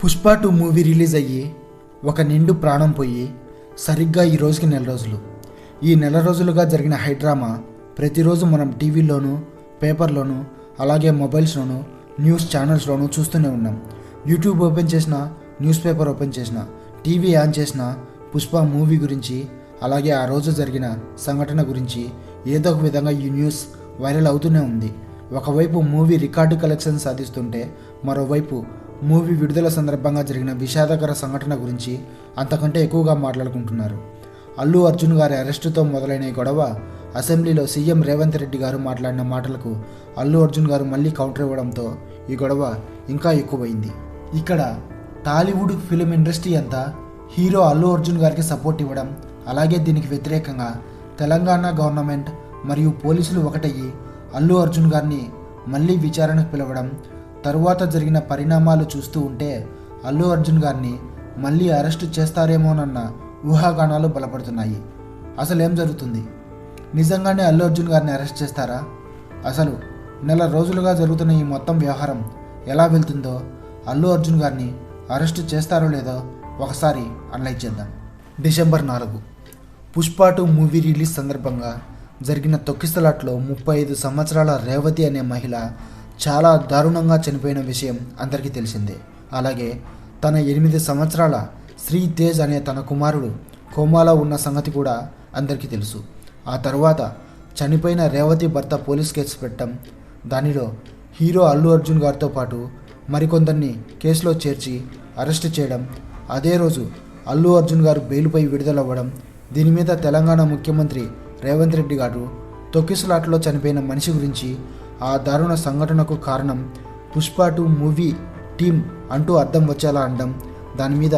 Pushpa two movie release అయ్యి ఒక నిండు ప్రాణం పోయి సరిగ్గా ఈ రోజుకి నెల రోజులు. ఈ నెల రోజులుగా జరిగిన హైడ్రామా ప్రతిరోజు మనం టీవీలోనూ పేపర్లోనూ అలాగే మొబైల్స్లోనూ న్యూస్ ఛానల్స్లోనూ చూస్తూనే ఉన్నాం. యూట్యూబ్ ఓపెన్ చేసిన న్యూస్ పేపర్ ఓపెన్ చేసిన టీవీ ఆన్ చేసిన పుష్ప మూవీ గురించి అలాగే ఆ రోజు జరిగిన సంఘటన గురించి ఏదో ఒక విధంగా ఈ న్యూస్ వైరల్ అవుతూనే ఉంది. ఒకవైపు మూవీ రికార్డు కలెక్షన్ సాధిస్తుంటే మరోవైపు మూవీ విడుదల సందర్భంగా జరిగిన విషాదకర సంఘటన గురించి అంతకంటే ఎక్కువగా మాట్లాడుకుంటున్నారు. అల్లు అర్జున్ గారి అరెస్టుతో మొదలైన గొడవ అసెంబ్లీలో సీఎం రేవంత్ రెడ్డి గారు మాట్లాడిన మాటలకు అల్లు అర్జున్ గారు మళ్ళీ కౌంటర్ ఇవ్వడంతో ఈ గొడవ ఇంకా ఎక్కువైంది. ఇక్కడ టాలీవుడ్ ఫిలిం ఇండస్ట్రీ అంతా హీరో అల్లు అర్జున్ గారికి సపోర్ట్ ఇవ్వడం అలాగే దీనికి వ్యతిరేకంగా తెలంగాణ గవర్నమెంట్ మరియు పోలీసులు ఒకటయ్యి అల్లు అర్జున్ గారిని మళ్ళీ విచారణకు పిలవడం తరువాత జరిగిన పరిణామాలు చూస్తూ ఉంటే అల్లు అర్జున్ గారిని మళ్ళీ అరెస్టు చేస్తారేమోనన్న ఊహాగానాలు బలపడుతున్నాయి. అసలు ఏం జరుగుతుంది? నిజంగానే అల్లు అర్జున్ గారిని అరెస్ట్ చేస్తారా? అసలు నెల రోజులుగా జరుగుతున్న ఈ మొత్తం వ్యవహారం ఎలా వెళ్తుందో అల్లు అర్జున్ గారిని అరెస్టు చేస్తారో లేదో ఒకసారి అనలైజ్ చేద్దాం. డిసెంబర్ నాలుగు. పుష్ప టూ మూవీ రిలీజ్ సందర్భంగా జరిగిన తొక్కిసలాట్లో ముప్పై ఐదు సంవత్సరాల రేవతి అనే మహిళ చాలా దారుణంగా చనిపోయిన విషయం అందరికీ తెలిసిందే. అలాగే తన ఎనిమిది సంవత్సరాల శ్రీ తేజ్ అనే తన కుమారుడు కోమాలో ఉన్న సంగతి కూడా అందరికీ తెలుసు. ఆ తర్వాత చనిపోయిన రేవతి భర్త పోలీస్ కేసు పెట్టడం దానిలో హీరో అల్లు అర్జున్ గారితో పాటు మరికొందరిని కేసులో చేర్చి అరెస్ట్ చేయడం అదే రోజు అల్లు అర్జున్ గారు బెయిల్పై విడుదలవ్వడం దీని మీద తెలంగాణ ముఖ్యమంత్రి రేవంత్ రెడ్డి గారు తొక్కిసలాట్లో చనిపోయిన మనిషి గురించి ఆ దారుణ సంఘటనకు కారణం పుష్ప టూ మూవీ టీం అంటూ అర్థం వచ్చేలా అనడం. దాని మీద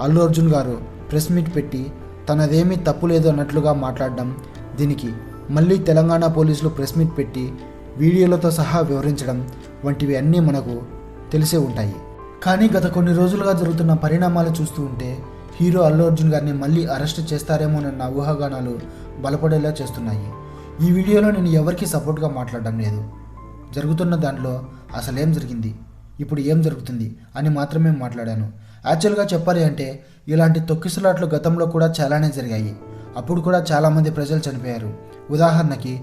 అల్లు అర్జున్ గారు ప్రెస్ మీట్ పెట్టి తనదేమీ తప్పు లేదు అన్నట్లుగా మాట్లాడడం. దీనికి మళ్ళీ తెలంగాణ పోలీసులు ప్రెస్ మీట్ పెట్టి వీడియోలతో సహా వివరించడం వంటివి అన్నీ మనకు తెలిసే ఉంటాయి. కానీ గత కొన్ని రోజులుగా జరుగుతున్న పరిణామాలు చూస్తూ ఉంటే హీరో అల్లు అర్జున్ గారిని మళ్ళీ అరెస్ట్ చేస్తారేమోనన్న ఊహాగానాలు బలపడేలా చేస్తున్నాయి. ఈ వీడియోలో నేను ఎవరికీ సపోర్ట్గా మాట్లాడడం లేదు. జరుగుతున్న దాంట్లో అసలేం జరిగింది? ఇప్పుడు ఏం జరుగుతుంది అని మాత్రమే మాట్లాడాను. యాక్చువల్గా చెప్పాలి అంటే ఇలాంటి తొక్కిసలాట్లు గతంలో కూడా చాలానే జరిగాయి. అప్పుడు కూడా చాలామంది ప్రజలు చనిపోయారు. ఉదాహరణకి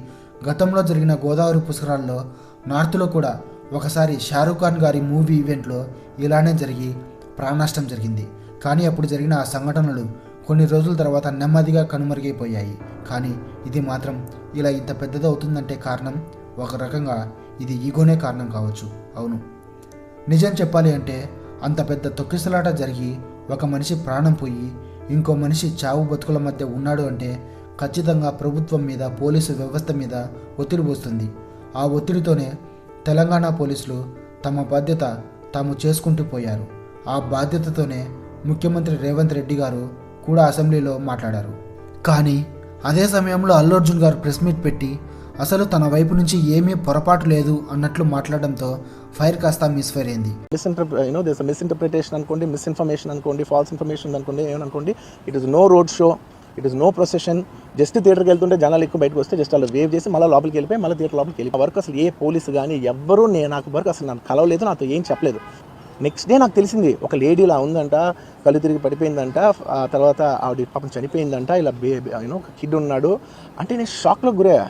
గతంలో జరిగిన గోదావరి పుష్కరాల్లో నార్త్లో కూడా ఒకసారి షారూఖ్ ఖాన్ గారి మూవీ ఈవెంట్లో ఇలానే జరిగి ప్రాణనష్టం జరిగింది. కానీ అప్పుడు జరిగిన ఆ సంఘటనలు కొన్ని రోజుల తర్వాత నెమ్మదిగా కనుమరుగైపోయాయి. కానీ ఇది మాత్రం ఇలా ఇంత పెద్దదవుతుందంటే కారణం ఒక రకంగా ఇది ఈగోనే కారణం కావచ్చు. అవును. నిజం చెప్పాలి అంటే అంత పెద్ద తొక్కిసలాట జరిగి ఒక మనిషి ప్రాణం పోయి ఇంకో మనిషి చావు బతుకుల మధ్య ఉన్నాడు అంటే ఖచ్చితంగా ప్రభుత్వం మీద పోలీసు వ్యవస్థ మీద ఒత్తిడి వస్తుంది ఆ ఒత్తిడితోనే తెలంగాణ పోలీసులు తమ బాధ్యత తాము చేసుకుంటూ పోయారు. ఆ బాధ్యతతోనే ముఖ్యమంత్రి రేవంత్ రెడ్డి గారు కూడా అసెంబ్లీలో మాట్లాడారు. కానీ అదే సమయంలో అల్లు అర్జున్ గారు ప్రెస్ మీట్ పెట్టి అసలు తన వైపు నుంచి ఏమీ పొరపాటు లేదు అన్నట్లు మాట్లాడడంతో ఫైర్ కాస్త మిస్ఫైర్ అయింది మిస్ఇంటర్ప్రి దిస్ మిస్ఇంటర్ప్రిటేషన్ అనుకోండి మిస్ఇన్ఫర్మేషన్ అనుకోండి ఫాల్స్ ఇన్ఫర్మేషన్ అనుకోండి ఏమనుకోండి it is no road show it is no procession just థియేటర్కి వెళ్తుంటే జనాలు ఎక్కువ బయటకు వస్తే జస్ట్ అలా వేవ్ చేసి మళ్ళీ లోపలికి వెళ్ళిపోయి మళ్ళీ థియేటర్ లోపలికి వెళ్ళి వర్క్ అసలు ఏ పోలీసు కానీ ఎవ్వరూ నేను నాకు వర్క్ అసలు నాకు కలవలేదు నాతో ఏం చెప్పలేదు. నెక్స్ట్ డే నాకు తెలిసింది ఒక లేడీ ఇలా ఉందంట కళ్ళు తిరిగి పడిపోయిందంట ఆ తర్వాత ఆవిడ పాపం చనిపోయిందంట ఇలా బే యూనో ఒక కిడ్ ఉన్నాడు. అంటే నేను షాక్లో గురయ్యా.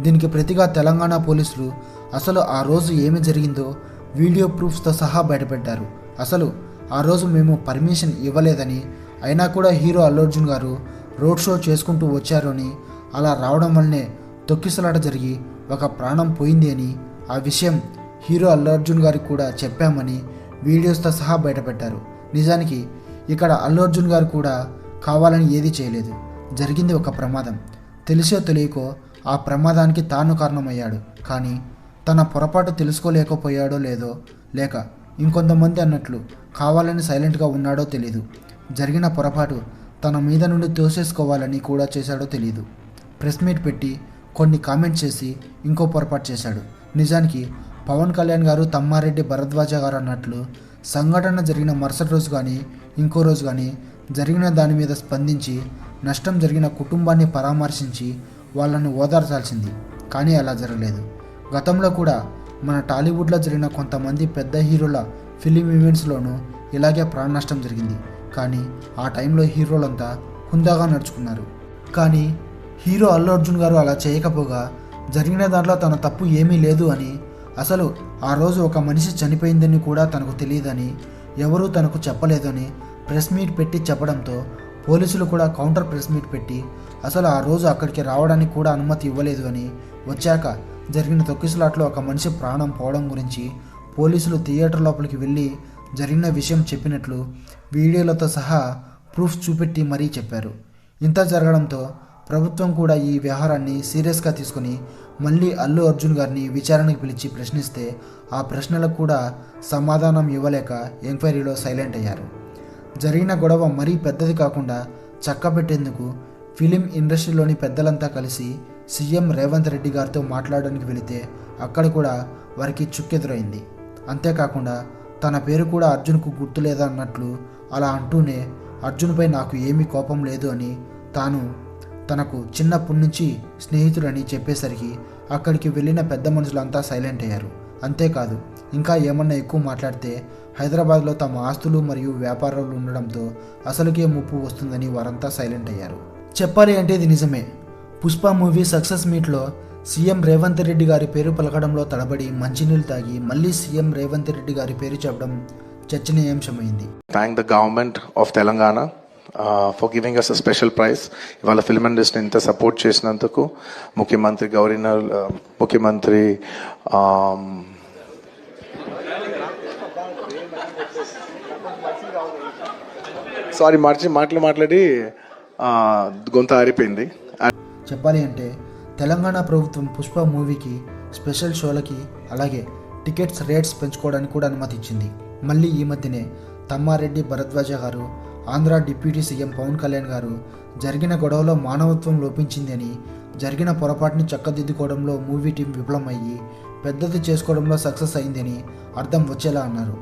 దీనికి ప్రతిగా తెలంగాణ పోలీసులు అసలు ఆ రోజు ఏమి జరిగిందో వీడియో ప్రూఫ్స్తో సహా బయటపెట్టారు. అసలు ఆ రోజు మేము పర్మిషన్ ఇవ్వలేదని అయినా కూడా హీరో అల్లు అర్జున్ గారు రోడ్ షో చేసుకుంటూ వచ్చారు అని అలా రావడం వల్లనే తొక్కిసలాట జరిగి ఒక ప్రాణం పోయింది అని ఆ విషయం హీరో అల్లు అర్జున్ గారికి కూడా చెప్పామని వీడియోస్తో సహా బయటపెట్టారు. నిజానికి ఇక్కడ అల్లు అర్జున్ గారు కూడా కావాలని ఏదీ చేయలేదు. జరిగింది ఒక ప్రమాదం. తెలిసో తెలియకో ఆ ప్రమాదానికి తాను కారణమయ్యాడు. కానీ తన పొరపాటు తెలుసుకోలేకపోయాడో లేదో లేక ఇంకొంతమంది అన్నట్లు కావాలని సైలెంట్గా ఉన్నాడో తెలీదు. జరిగిన పొరపాటు తన మీద నుండి తోసేసుకోవాలని కూడా చేశాడో తెలియదు ప్రెస్ మీట్ పెట్టి కొన్ని కామెంట్స్ చేసి ఇంకో పొరపాటు చేశాడు. నిజానికి పవన్ కళ్యాణ్ గారు తమ్మారెడ్డి భరద్వాజ గారు అన్నట్లు సంఘటన జరిగిన మరుసటి రోజు కానీ ఇంకో రోజు కానీ జరిగిన దాని మీద స్పందించి నష్టం జరిగిన కుటుంబాన్ని పరామర్శించి వాళ్ళని ఓదార్చాల్సింది. కానీ అలా జరగలేదు. గతంలో కూడా మన టాలీవుడ్లో జరిగిన కొంతమంది పెద్ద హీరోల ఫిలిం ఈవెంట్స్లోనూ ఇలాగే ప్రాణ నష్టం జరిగింది. కానీ ఆ టైంలో హీరోలంతా హుందాగా నడుచుకున్నారు. కానీ హీరో అల్లు అర్జున్ గారు అలా చేయకపోగా జరిగిన దాంట్లో తన తప్పు ఏమీ లేదు అని అసలు ఆ రోజు ఒక మనిషి చనిపోయిందని కూడా తనకు తెలియదని ఎవరూ తనకు చెప్పలేదని ప్రెస్ మీట్ పెట్టి చెప్పడంతో పోలీసులు కూడా కౌంటర్ ప్రెస్ మీట్ పెట్టి అసలు ఆ రోజు అక్కడికి రావడానికి కూడా అనుమతి ఇవ్వలేదు అని వచ్చాక జరిగిన తొక్కిసలాట్లో ఒక మనిషి ప్రాణం పోవడం గురించి పోలీసులు థియేటర్ లోపలికి వెళ్ళి జరిగిన విషయం చెప్పినట్లు వీడియోలతో సహా ప్రూఫ్ చూపెట్టి మరీ చెప్పారు. ఇంత జరగడంతో ప్రభుత్వం కూడా ఈ వ్యవహారాన్ని సీరియస్గా తీసుకుని మళ్ళీ అల్లు అర్జున్ గారిని విచారణకు పిలిచి ప్రశ్నిస్తే ఆ ప్రశ్నలకు కూడా సమాధానం ఇవ్వలేక ఎంక్వైరీలో సైలెంట్ అయ్యారు. జరిగిన గొడవ మరీ పెద్దది కాకుండా చక్కబెట్టేందుకు ఫిలిం ఇండస్ట్రీలోని పెద్దలంతా కలిసి సీఎం రేవంత్ రెడ్డి గారితో మాట్లాడడానికి వెళితే అక్కడ కూడా వారికి చుక్కెదురైంది. అంతేకాకుండా తన పేరు కూడా అర్జున్కు గుర్తులేదా అన్నట్లు అలా అంటూనే అర్జున్పై నాకు ఏమీ కోపం లేదు అని తాను తనకు చిన్నప్పటి నుంచి స్నేహితుడని చెప్పేసరికి అక్కడికి వెళ్ళిన పెద్ద మనుషులంతా సైలెంట్ అయ్యారు. అంతేకాదు ఇంకా ఏమన్నా ఎక్కువ మాట్లాడితే హైదరాబాద్లో తమ ఆస్తులు మరియు వ్యాపారాలు ఉండడంతో అసలుకే ముప్పు వస్తుందని వారంతా సైలెంట్ అయ్యారు. చెప్పాలి అంటే ఇది నిజమే. పుష్ప మూవీ సక్సెస్ మీట్లో సీఎం రేవంత్ రెడ్డి గారి పేరు పలకడంలో తడబడి మంచినీళ్ళు తాగి మళ్ళీ సీఎం రేవంత్ రెడ్డి గారి పేరు చెప్పడం చర్చనీయాంశమైంది. Thank the government of Telangana for giving us a special prize ఇవాళ ఫిల్మ్ ఇండస్ట్రీని ఇంత సపోర్ట్ చేసినందుకు ముఖ్యమంత్రి గవర్నర్ ముఖ్యమంత్రి సారీ మార్చి మాటలు మాట్లాడి గొంత ఆరిపోయింది. చెప్పాలి అంటే తెలంగాణ ప్రభుత్వం పుష్ప మూవీకి స్పెషల్ షోలకి అలాగే టికెట్స్ రేట్స్ పెంచుకోవడానికి కూడా అనుమతిచ్చింది. మళ్ళీ ఈ మధ్యనే తమ్మారెడ్డి భరద్వాజ గారు ఆంధ్ర డిప్యూటీ సీఎం పవన్ కళ్యాణ్ గారు జరిగిన గొడవలో మానవత్వం లోపించిందని జరిగిన పొరపాటుని చక్కదిద్దుకోవడంలో మూవీ టీం విఫలమయ్యి పెద్దది చేసుకోవడంలో సక్సెస్ అయిందని అర్థం వచ్చేలా అన్నారు.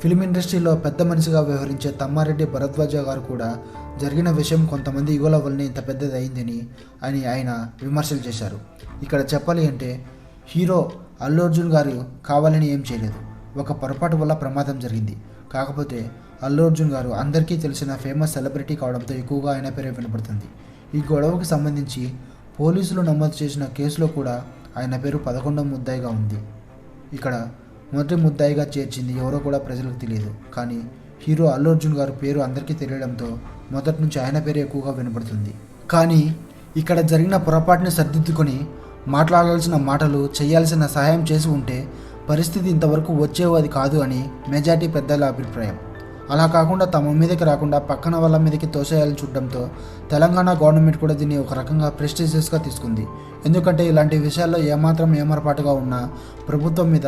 ఫిల్మ్ ఇండస్ట్రీలో పెద్ద మనిషిగా వ్యవహరించే తమ్మారెడ్డి భరద్వాజ గారు కూడా జరిగిన విషయం కొంతమంది యువల వల్లనే ఇంత పెద్దది అయిందని అని ఆయన విమర్శలు చేశారు. ఇక్కడ చెప్పాలి అంటే హీరో అల్లు అర్జున్ గారు కావాలని ఏం చేయలేదు. ఒక పొరపాటు వల్ల ప్రమాదం జరిగింది. కాకపోతే అల్లు అర్జున్ గారు అందరికీ తెలిసిన ఫేమస్ సెలబ్రిటీ కావడంతో ఎక్కువగా ఆయన పేరే వినపడుతుంది. ఈ గొడవకు సంబంధించి పోలీసులు నమోదు చేసిన కేసులో కూడా ఆయన పేరు పదకొండవ ముద్దాయిగా ఉంది. ఇక్కడ మొదటి ముద్దాయిగా చేర్చింది ఎవరో కూడా ప్రజలకు తెలియదు. కానీ హీరో అల్లు అర్జున్ గారు పేరు అందరికీ తెలియడంతో మొదటి నుంచి ఆయన పేరు ఎక్కువగా వినపడుతుంది. కానీ ఇక్కడ జరిగిన పొరపాటుని సర్దిద్దుకొని మాట్లాడాల్సిన మాటలు చేయాల్సిన సహాయం చేసి ఉంటే పరిస్థితి ఇంతవరకు వచ్చేవది కాదు అని మెజార్టీ పెద్దల అభిప్రాయం. అలా కాకుండా తమ మీదకి రాకుండా పక్కన వాళ్ళ మీదకి తోసేయాలని చూడడంతో తెలంగాణ గవర్నమెంట్ కూడా దీన్ని ఒక రకంగా ప్రెస్టీజియస్గా తీసుకుంది. ఎందుకంటే ఇలాంటి విషయాల్లో ఏమాత్రం ఏమరపాటుగా ఉన్నా ప్రభుత్వం మీద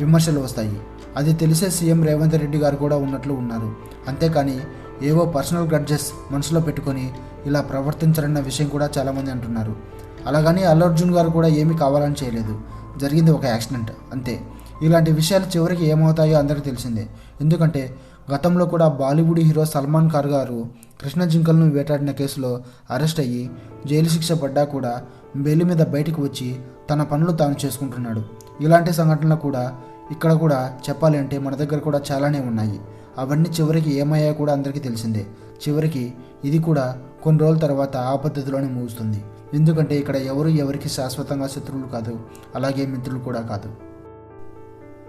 విమర్శలు వస్తాయి. అది తెలిసే సీఎం రేవంత్ రెడ్డి గారు కూడా ఉన్నట్లు ఉన్నారు. అంతేకాని ఏవో పర్సనల్ గ్రడ్జెస్ మనసులో పెట్టుకొని ఇలా ప్రవర్తించారన్న విషయం కూడా చాలామంది అంటున్నారు. అలాగని అల్లు అర్జున్ గారు కూడా ఏమీ కావాలని చేయలేదు. జరిగింది ఒక యాక్సిడెంట్. అంతే. ఇలాంటి విషయాలు చివరికి ఏమవుతాయో అందరికీ తెలిసిందే. ఎందుకంటే గతంలో కూడా బాలీవుడ్ హీరో సల్మాన్ ఖాన్ గారు కృష్ణ జింకలను వేటాడిన కేసులో అరెస్ట్ అయ్యి జైలు శిక్ష పడ్డా కూడా బెయిల్ మీద బయటికి వచ్చి తన పనులు తాను చేసుకుంటున్నాడు. ఇలాంటి సంఘటనలు కూడా ఇక్కడ కూడా చెప్పాలి అంటే మన దగ్గర కూడా చాలానే ఉన్నాయి. అవన్నీ చివరికి ఏమయ్యాయో కూడా అందరికీ తెలిసిందే. చివరికి ఇది కూడా కొన్ని రోజుల తర్వాత ఆ పద్ధతిలోనే ముగుస్తుంది. ఎందుకంటే ఇక్కడ ఎవరు ఎవరికి శాశ్వతంగా శత్రువులు కాదు అలాగే మిత్రులు కూడా కాదు.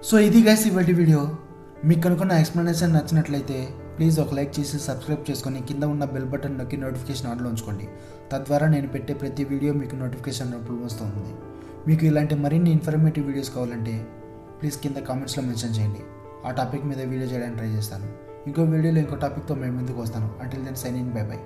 సో ఇది గైస్ ఇవాటి వీడియో మీకు అనుకున్న ఎక్స్ప్లెనేషన్ నచ్చినట్లయితే ప్లీజ్ ఒక లైక్ చేసి సబ్స్క్రైబ్ చేసుకొని కింద ఉన్న బెల్ బటన్ నొక్కి నోటిఫికేషన్ ఆన్లో ఉంచుకోండి. తద్వారా నేను పెట్టే ప్రతి వీడియో మీకు నోటిఫికేషన్ రూపంలో వస్తుంది. మీకు ఇలాంటి మరిన్ని ఇన్ఫర్మేటివ్ వీడియోస్ కావాలంటే ప్లీజ్ కింద కామెంట్స్లో మెన్షన్ చేయండి. ఆ టాపిక్ మీద వీడియో చేయడానికి ట్రై చేస్తాను. ఇంకో వీడియోలో ఇంకో టాపిక్తో మేము ముందుకు వస్తాను. Until then sign in bye bye